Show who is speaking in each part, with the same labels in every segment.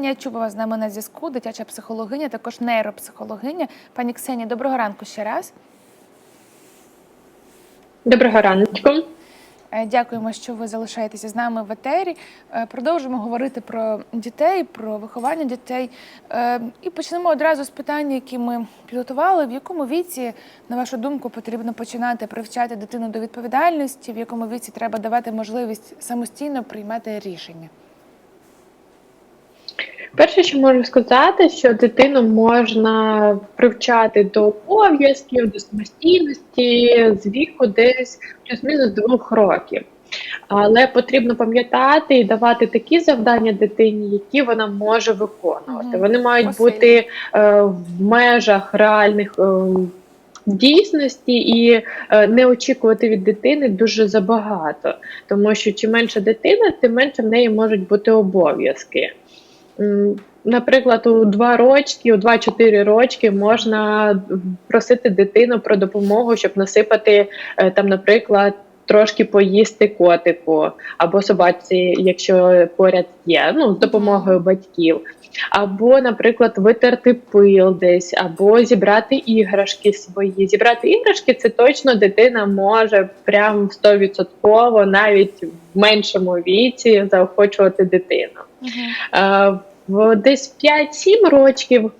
Speaker 1: Ксенія Чубова з нами на зв'язку, дитяча психологиня, також нейропсихологиня. Пані Ксенія, доброго ранку ще раз.
Speaker 2: Доброго раночку.
Speaker 1: Е, Дякуємо, що ви залишаєтеся з нами в етері. Е, Продовжимо говорити про дітей, про виховання дітей. Е, І почнемо одразу з питання, які ми підготували. В якому віці, на вашу думку, потрібно починати привчати дитину до відповідальності? В якому віці треба давати можливість самостійно приймати рішення?
Speaker 2: Перше, що можу сказати, що дитину можна привчати до обов'язків, до самостійності з віку десь плюс-мінус двох років. Але потрібно пам'ятати і давати такі завдання дитині, які вона може виконувати. Вони мають бути е, в межах реальних е, дійсності і е, не очікувати від дитини дуже забагато. Тому що чим менша дитина, тим менше в неї можуть бути обов'язки. Наприклад, у 2 рочки, у 2-4 рочки можна просити дитину про допомогу, щоб насипати е, там, наприклад, трошки поїсти котику або собаці, якщо поряд є, ну з допомогою батьків. Або, наприклад, витерти пил десь, або зібрати іграшки свої. Зібрати іграшки це точно дитина може прям 100% навіть в меншому віці заохочувати дитину. Е, В десь 5-7 років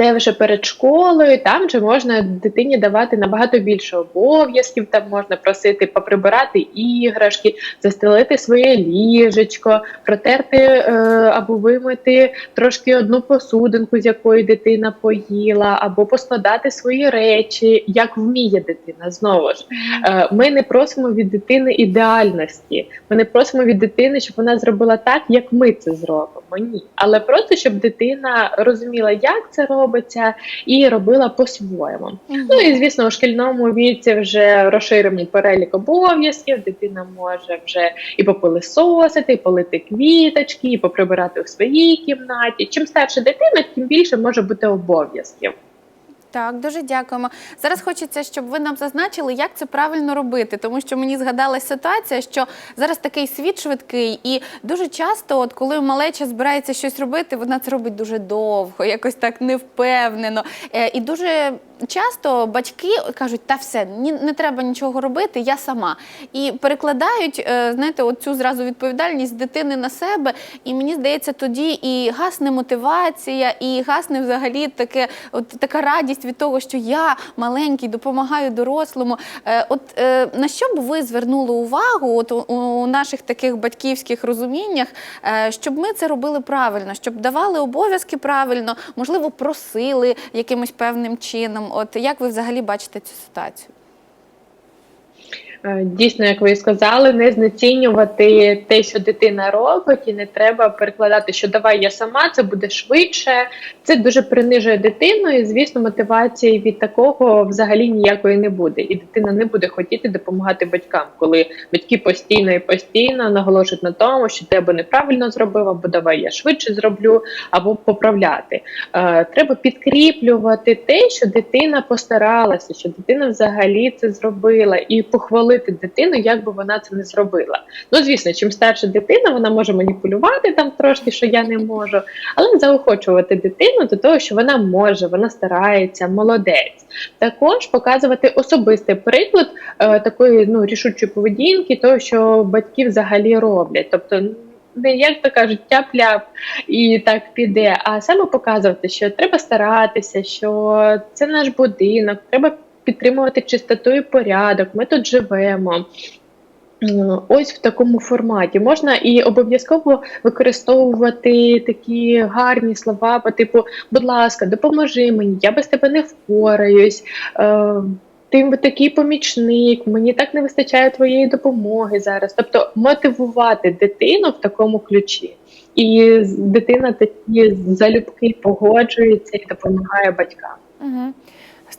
Speaker 2: це вже перед школою, там вже можна дитині давати набагато більше обов'язків, там можна просити поприбирати іграшки, застелити своє ліжечко, протерти е, або вимити трошки одну посудинку, з якої дитина поїла, або поскладати свої речі, як вміє дитина. Знову ж Е, Ми не просимо від дитини ідеальності. Ми не просимо від дитини, щоб вона зробила так, як ми це зробимо. Ні, але просто щоб дитина розуміла, як це робиться, і робила по-своєму. Ну і звісно, у шкільному віці вже розширений перелік обов'язків. Дитина може вже і попилисосити, і полити квіточки, і поприбирати у своїй кімнаті. Чим старша дитина, тим більше може бути обов'язків.
Speaker 3: Так, дуже дякуємо. Зараз хочеться, щоб ви нам зазначили, як це правильно робити, тому що мені згадалась ситуація, що зараз такий світ швидкий, і дуже часто, от коли малеча збирається щось робити, вона це робить дуже довго, якось так невпевнено. Е, І дуже часто батьки кажуть, та все, ні, не треба нічого робити, я сама. І перекладають, е, знаєте, оцю зразу відповідальність дитини на себе. І мені здається, тоді і гасне мотивація, і гасне взагалі таке, от така радість від того, що я маленький, допомагаю дорослому. Е, От е, на що б ви звернули увагу от у, наших таких батьківських розуміннях, щоб ми це робили правильно, щоб давали обов'язки правильно, можливо, просили якимось певним чином. От як ви взагалі бачите цю ситуацію?
Speaker 2: Е, Дійсно, як ви і сказали, не знецінювати те, що дитина робить, і не треба перекладати, що давай я сама, це буде швидше. Це дуже принижує дитину, і звісно, мотивації від такого взагалі ніякої не буде. І дитина не буде хотіти допомагати батькам, коли батьки постійно і постійно наголошують на тому, що ти або неправильно зробив, або давай я швидше зроблю, або поправляти. Е, Треба підкріплювати те, що дитина постаралася, що дитина взагалі це зробила, і похвалити дитину, як би вона це не зробила. Ну, звісно, чим старша дитина, вона може маніпулювати там трошки, що я не можу, але заохочувати дитину до того, що вона може, вона старається, молодець. Також показувати особистий приклад е, такої ну, рішучої поведінки, того, що батьки взагалі роблять. Тобто, не як то кажуть, тяп-ляп і так піде, а саме показувати, що треба старатися, що це наш будинок, треба підтримувати чистоту і порядок, ми тут живемо. Ось в такому форматі можна і обов'язково використовувати такі гарні слова, по типу, будь ласка, допоможи мені, я без тебе не впораюсь. Е, ти такий помічник, мені так не вистачає твоєї допомоги зараз. Тобто мотивувати дитину в такому ключі. І дитина такі залюбки погоджується і допомагає батькам.
Speaker 1: Угу.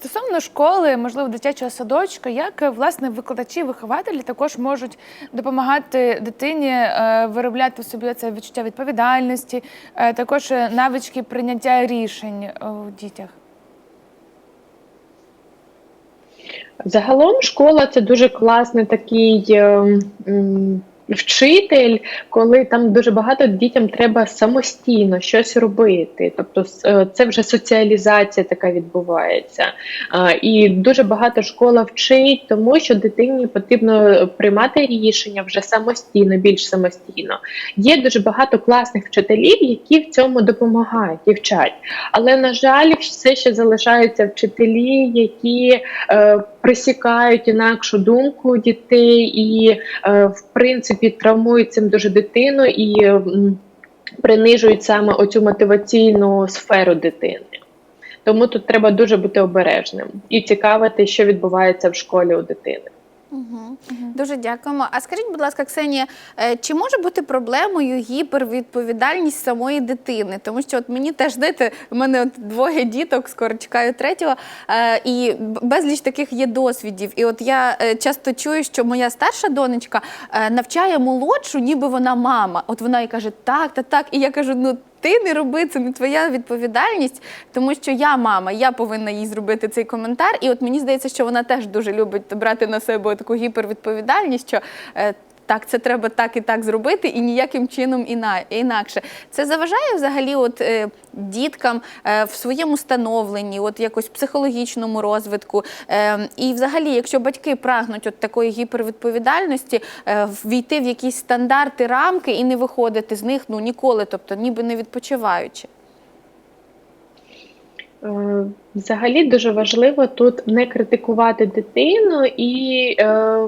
Speaker 1: Стосовно школи, можливо, дитячого садочка, як е, власне викладачі, вихователі також можуть допомагати дитині е, виробляти в собі це відчуття відповідальності, е, також навички прийняття рішень у дітях.
Speaker 2: Загалом школа це дуже класний такий. Вчитель, коли там дуже багато дітям треба самостійно щось робити. Тобто е, це вже соціалізація така відбувається. І дуже багато школа вчить, тому що дитині потрібно приймати рішення вже самостійно, більш самостійно. Є дуже багато класних вчителів, які в цьому допомагають і вчать. Але на жаль, все ще залишаються вчителі, які е, присікають інакшу думку дітей і, е, в принципі, травмують цим дуже дитину і принижують саме оцю мотиваційну сферу дитини. Тому тут треба дуже бути обережним і цікавити, що відбувається в школі у дитини.
Speaker 3: Угу. Дуже дякуємо. А скажіть, будь ласка, Ксенія, е, чи може бути проблемою гіпервідповідальність самої дитини? Тому що от мені теж знаєте, у мене от двоє діток, скоро чекаю третього, е, і безліч таких є досвідів. І от я е, часто чую, що моя старша донечка навчає молодшу, ніби вона мама. От вона і каже, так, та так. І я кажу, ну. Ти не роби, це не твоя відповідальність, тому що я мама, я повинна їй зробити цей коментар. І от мені здається, що вона теж дуже любить брати на себе таку гіпервідповідальність, що е, так, це треба так і так зробити, і ніяким чином іна, інакше. Це заважає взагалі от, е, діткам е, в своєму становленні, от якось психологічному розвитку. Е, і взагалі, якщо батьки прагнуть от такої гіпервідповідальності, е, війти в якісь стандарти, рамки і не виходити з них ну ніколи, тобто ніби не відпочиваючи.
Speaker 2: Е, Взагалі дуже важливо тут не критикувати дитину і е,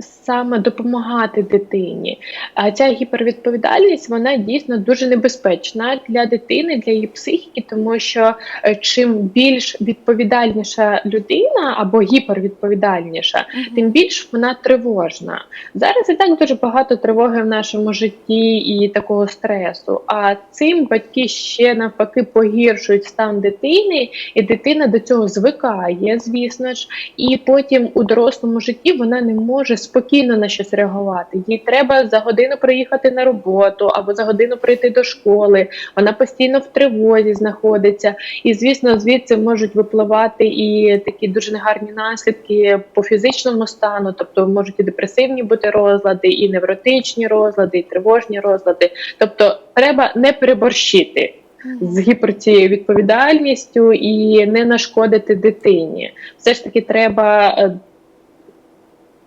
Speaker 2: саме допомагати дитині. А ця гіпервідповідальність вона дійсно дуже небезпечна для дитини, для її психіки, тому що е, чим більш відповідальніша людина або гіпервідповідальніша, тим більш вона тривожна. Зараз і так дуже багато тривоги в нашому житті і такого стресу. А цим батьки ще навпаки погіршують стан дитини, і дитина до цього звикає, звісно ж, і потім у дорослому житті вона не може спокійно на щось реагувати. Їй треба за годину приїхати на роботу або за годину прийти до школи. Вона постійно в тривозі знаходиться. І звісно, звідси можуть випливати і такі дуже негарні наслідки по фізичному стану, тобто можуть і депресивні бути розлади, і невротичні розлади, і тривожні розлади. Тобто, треба не переборщити з гіперцією відповідальністю і не нашкодити дитині. Все ж таки треба.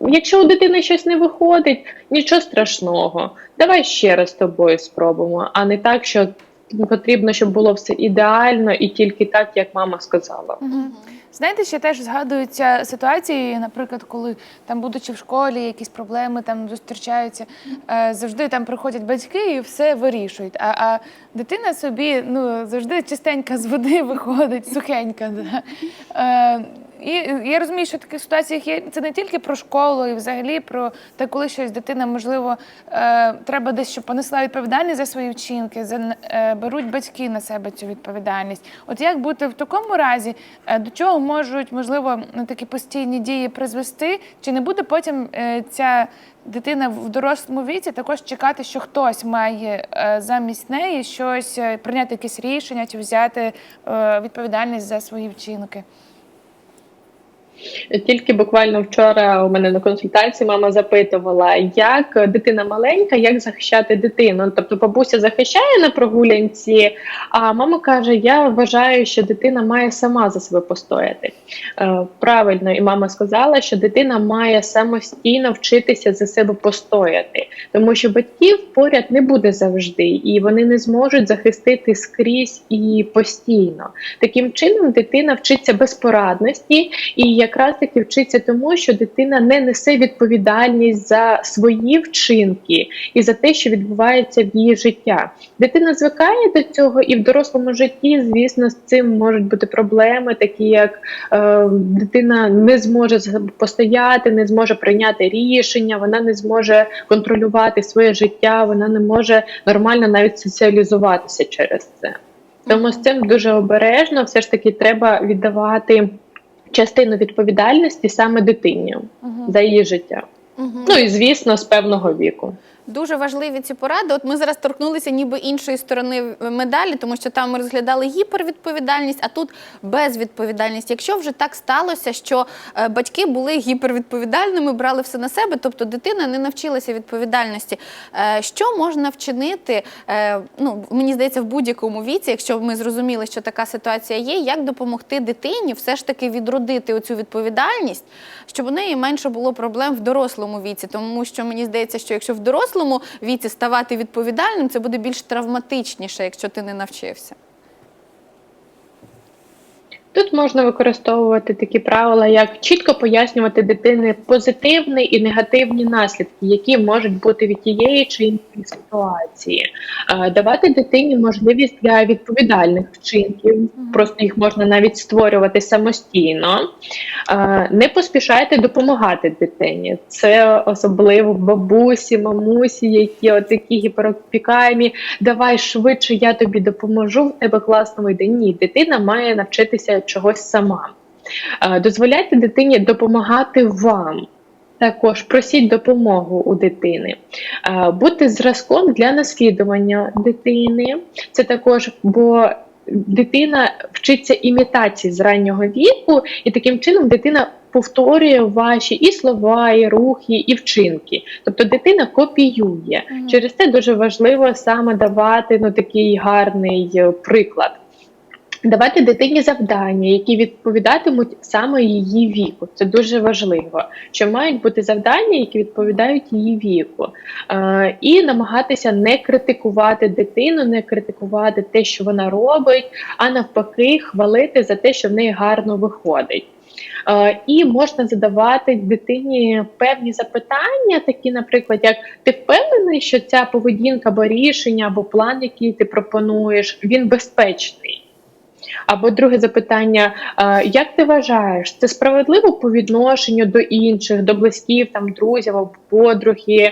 Speaker 2: Е, Якщо у дитини щось не виходить, нічого страшного. Давай ще раз з тобою спробуємо, а не так, що потрібно, щоб було все ідеально і тільки так, як мама сказала.
Speaker 1: Знаєте, ще теж згадуються ситуації, наприклад, коли там, будучи в школі, якісь проблеми там зустрічаються, е, завжди там приходять батьки і все вирішують. А, а дитина собі ну, завжди чистенька з води виходить, сухенька. Да? І я розумію, що в таких ситуаціях є це не тільки про школу, і взагалі про те, коли щось дитина, можливо, е, треба десь, щоб понесла відповідальність за свої вчинки, за, е, беруть батьки на себе цю відповідальність. От як бути в такому разі, е, до чого можуть, можливо, ну, такі постійні дії призвести, чи не буде потім е, ця дитина в дорослому віці також чекати, що хтось має е, замість неї щось е, прийняти якесь рішення чи взяти е, відповідальність за свої вчинки?
Speaker 2: Тільки буквально вчора у мене на консультації мама запитувала, як дитина маленька, як захищати дитину. Тобто бабуся захищає на прогулянці, а мама каже: Я вважаю, що дитина має сама за себе постояти. Е, Правильно, і мама сказала, що дитина має самостійно вчитися за себе постояти, тому що батьків поряд не буде завжди, і вони не зможуть захистити скрізь і постійно. Таким чином, дитина вчиться безпорадності і якраз таки вчиться тому, що дитина не несе відповідальність за свої вчинки і за те, що відбувається в її життя. Дитина звикає до цього, і в дорослому житті, звісно, з цим можуть бути проблеми, такі як е, дитина не зможе постояти, не зможе прийняти рішення, вона не зможе контролювати своє життя, вона не може нормально навіть соціалізуватися через це. Тому з цим дуже обережно, все ж таки треба віддавати частину відповідальності саме дитині за її життя.
Speaker 3: Угу.
Speaker 2: Ну і звісно, з певного віку.
Speaker 3: Дуже важливі ці поради. От ми зараз торкнулися ніби іншої сторони медалі, тому що там ми розглядали гіпервідповідальність, а тут безвідповідальність. Якщо вже так сталося, що е, батьки були гіпервідповідальними, брали все на себе, тобто дитина не навчилася відповідальності. е, Що можна вчинити? е, Ну мені здається, в будь-якому віці, якщо ми зрозуміли, що така ситуація є, як допомогти дитині все ж таки відродити оцю відповідальність, щоб у неї менше було проблем в дорослому віці, тому що мені здається, що якщо в дорослому віці ставати відповідальним, це буде більш травматичніше, якщо ти не навчився.
Speaker 2: Тут можна використовувати такі правила, як чітко пояснювати дитини позитивні і негативні наслідки, які можуть бути від тієї чи іншої ситуації, Е, давати дитині можливість для відповідальних вчинків, просто їх можна навіть створювати самостійно. Е, Не поспішайте допомагати дитині. Це особливо бабусі, мамусі, які от такі гіперопікаємі. Давай швидше, я тобі допоможу. В тебе класно вийде. Ні, дитина має навчитися чогось сама. Е, Дозволяйте дитині допомагати вам. Також просіть допомогу у дитини, Е, бути зразком для наслідування дитини. Це також, бо дитина вчиться імітації з раннього віку, і таким чином дитина повторює ваші і слова, і рухи, і вчинки. Тобто дитина копіює. Через це дуже важливо саме давати ну, такий гарний е, приклад. Давати дитині завдання, які відповідатимуть саме її віку. Це дуже важливо. Що мають бути завдання, які відповідають її віку, е, і намагатися не критикувати дитину, не критикувати те, що вона робить, а навпаки, хвалити за те, що в неї гарно виходить. Е, І можна задавати дитині певні запитання, такі, наприклад, як ти впевнений, що ця поведінка або рішення, або план, який ти пропонуєш, він безпечний. Або друге запитання: е, як ти вважаєш, це справедливо по відношенню до інших, до близьких, там друзів або подруги, е,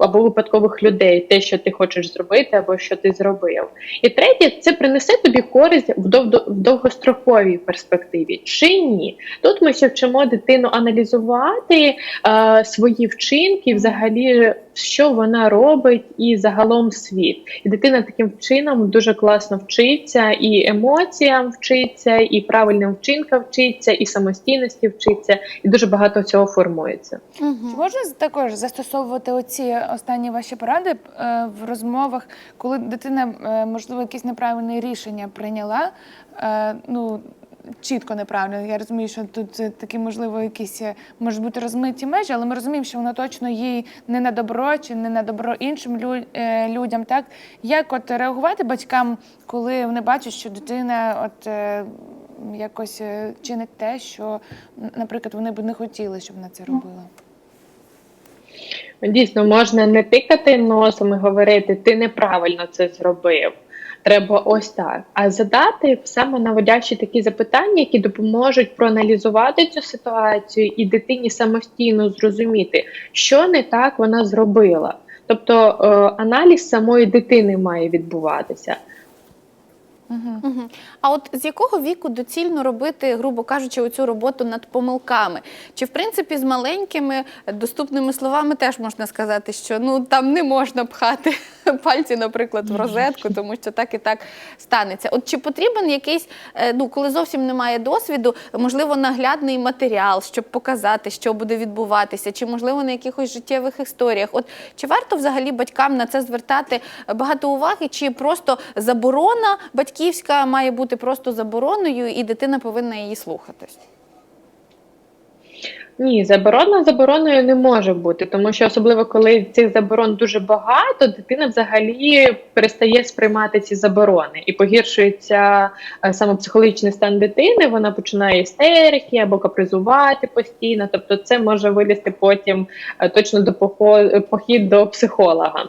Speaker 2: або випадкових людей, те, що ти хочеш зробити, або що ти зробив. І третє, це принесе тобі користь в дов- в довгостроковій перспективі чи ні. Тут ми ще вчимо дитину аналізувати е, свої вчинки, взагалі, що вона робить, і загалом світ. І дитина таким чином дуже класно вчиться, і емоціям вчиться, і правильним вчинкам вчиться, і самостійності вчиться, і дуже багато цього формується.
Speaker 1: Чи можна також застосовувати оці останні ваші поради е, в розмовах, коли дитина, е, можливо, якесь неправильне рішення прийняла? е, Ну, чітко неправильно. Я розумію, що тут такі, можливо, якісь можуть бути розмиті межі, але ми розуміємо, що воно точно їй не на добро чи не на добро іншим людям. Так як от реагувати батькам, коли вони бачать, що дитина от. Якось чинить те, що, наприклад, вони б не хотіли, щоб вона це робила.
Speaker 2: Дійсно, можна не тикати носом і говорити, ти неправильно це зробив. Треба ось так. А задати саме наводящі такі запитання, які допоможуть проаналізувати цю ситуацію і дитині самостійно зрозуміти, що не так вона зробила. Тобто е, аналіз самої дитини має відбуватися.
Speaker 1: Угу.
Speaker 3: А от з якого віку доцільно робити, грубо кажучи, оцю роботу над помилками? Чи в принципі з маленькими доступними словами теж можна сказати, що ну там не можна пхати пальці, наприклад, в розетку, тому що так і так станеться. От чи потрібен якийсь, е, ну коли зовсім немає досвіду, можливо, наглядний матеріал, щоб показати, що буде відбуватися, чи можливо на якихось життєвих історіях? От чи варто взагалі батькам на це звертати багато уваги, чи просто заборона батьківська має бути просто забороною, і дитина повинна її слухатись?
Speaker 2: Ні, заборона забороною не може бути, тому що особливо коли цих заборон дуже багато, дитина взагалі перестає сприймати ці заборони і погіршується е, саме психологічний стан дитини. Вона починає істерики або капризувати постійно. Тобто, це може вилізти потім е, точно до похід до психолога.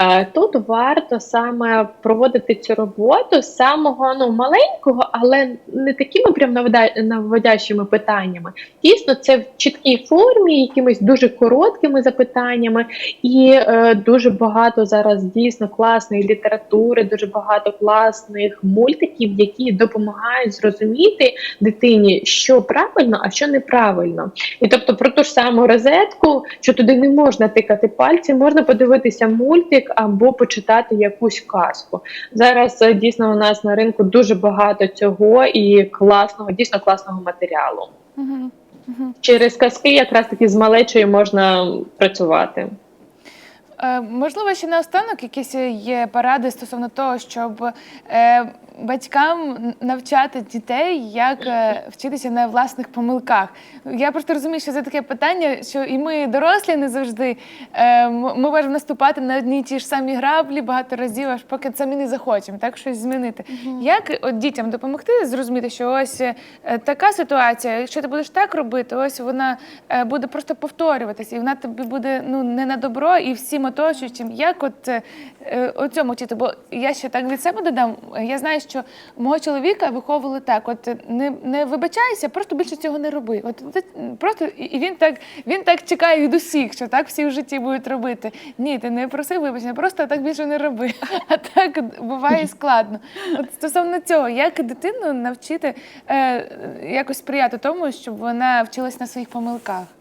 Speaker 2: Е, Тут варто саме проводити цю роботу з самого ну маленького, але не такими прям наводящими питаннями. Дійсно, це в чіткій формі, якимись дуже короткими запитаннями, і е, дуже багато зараз дійсно класної літератури, дуже багато класних мультиків, які допомагають зрозуміти дитині, що правильно, а що неправильно. І тобто про ту ж саму розетку, що туди не можна тикати пальці, можна подивитися мультик або почитати якусь казку. Зараз е, дійсно у нас на ринку дуже багато цього і класного, дійсно класного матеріалу.
Speaker 1: Угу.
Speaker 2: Через казки якраз таки з малечою можна працювати.
Speaker 1: Е, можливо, ще наостанок якісь є поради стосовно того, щоб е, батькам навчати дітей, як е, вчитися на власних помилках. Я просто розумію, що це таке питання, що і ми, дорослі, не завжди е, ми можемо наступати на одні й ті ж самі граблі багато разів, аж поки самі не захочемо, так щось змінити. Як от дітям допомогти зрозуміти, що ось е, така ситуація, якщо ти будеш так робити, ось вона буде просто повторюватися, і вона тобі буде ну не на добро і всім оточуючим. Як от о цьому вчити? Бо я ще так від себе додам. Я знаю, що мого чоловіка виховували так: от е, не, не вибачайся, просто більше цього не роби. От просто і він так він так чекає від усіх, що так всі в житті будуть робити. Ні, ти не проси вибачення, просто так більше не роби. А так буває складно. От стосовно цього, як дитину навчити е, якось сприяти тому, щоб вона вчилась на своїх помилках.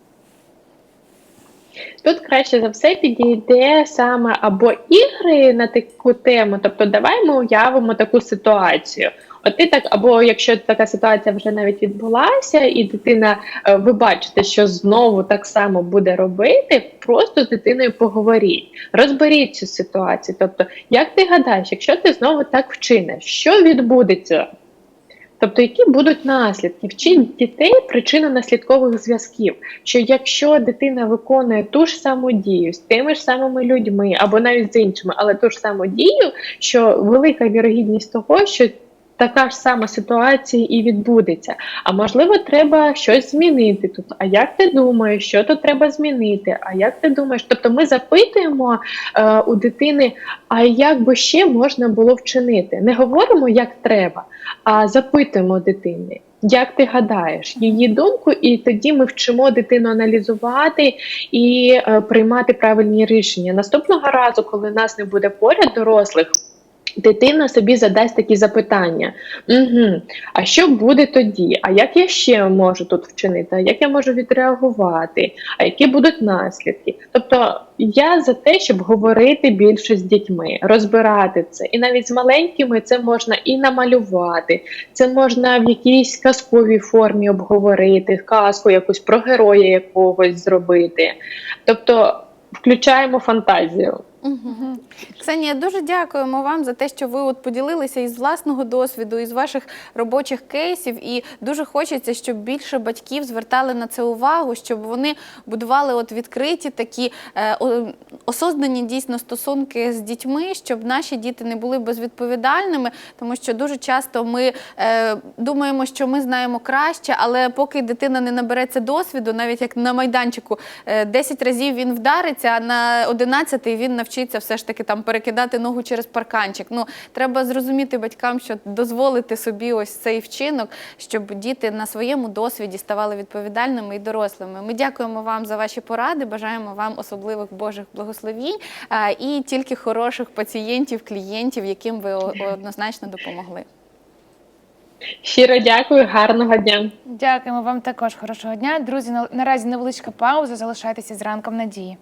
Speaker 2: Тут краще за все підійде саме або ігри на таку тему, тобто давай ми уявимо таку ситуацію. От ти так, або якщо така ситуація вже навіть відбулася, і дитина, е, ви бачите, що знову так само буде робити, просто з дитиною поговоріть, розберіть цю ситуацію. Тобто, як ти гадаєш, якщо ти знову так вчиниш, що відбудеться? Тобто, які будуть наслідки? Вчить дітей причина наслідкових зв'язків. Що якщо дитина виконує ту ж саму дію з тими ж самими людьми, або навіть з іншими, але ту ж саму дію, що велика вірогідність того, що така ж сама ситуація і відбудеться. А можливо, треба щось змінити тут. А як ти думаєш, що тут треба змінити? А як ти думаєш? Тобто ми запитуємо е, у дитини, а як би ще можна було вчинити? Не говоримо, як треба, а запитуємо дитини. Як ти гадаєш її думку, і тоді ми вчимо дитину аналізувати і е, приймати правильні рішення. Наступного разу, коли нас не буде поряд дорослих, дитина собі задасть такі запитання: угу, а що буде тоді? А як я ще можу тут вчинити? А як я можу відреагувати? А які будуть наслідки? Тобто я за те, щоб говорити більше з дітьми, розбирати це. І навіть з маленькими це можна і намалювати, це можна в якійсь казковій формі обговорити, казку якусь про героя якогось зробити. Тобто включаємо фантазію.
Speaker 3: Угу. Ксенія, дуже дякуємо вам за те, що ви от поділилися із власного досвіду, із ваших робочих кейсів. І дуже хочеться, щоб більше батьків звертали на це увагу, щоб вони будували от відкриті такі е, осознані дійсно стосунки з дітьми, щоб наші діти не були безвідповідальними, тому що дуже часто ми е, думаємо, що ми знаємо краще, але поки дитина не набереться досвіду, навіть як на майданчику, е, 10 разів він вдариться, а на 11 він навчиться все ж таки там перекидати ногу через парканчик. Ну треба зрозуміти батькам, що дозволити собі ось цей вчинок, щоб діти на своєму досвіді ставали відповідальними і дорослими. Ми дякуємо вам за ваші поради. Бажаємо вам особливих Божих благословінь і тільки хороших пацієнтів, клієнтів, яким ви однозначно допомогли.
Speaker 2: Щиро дякую, гарного дня.
Speaker 1: Дякуємо вам також хорошого дня. Друзі, наразі невеличка пауза. Залишайтеся з ранком надії.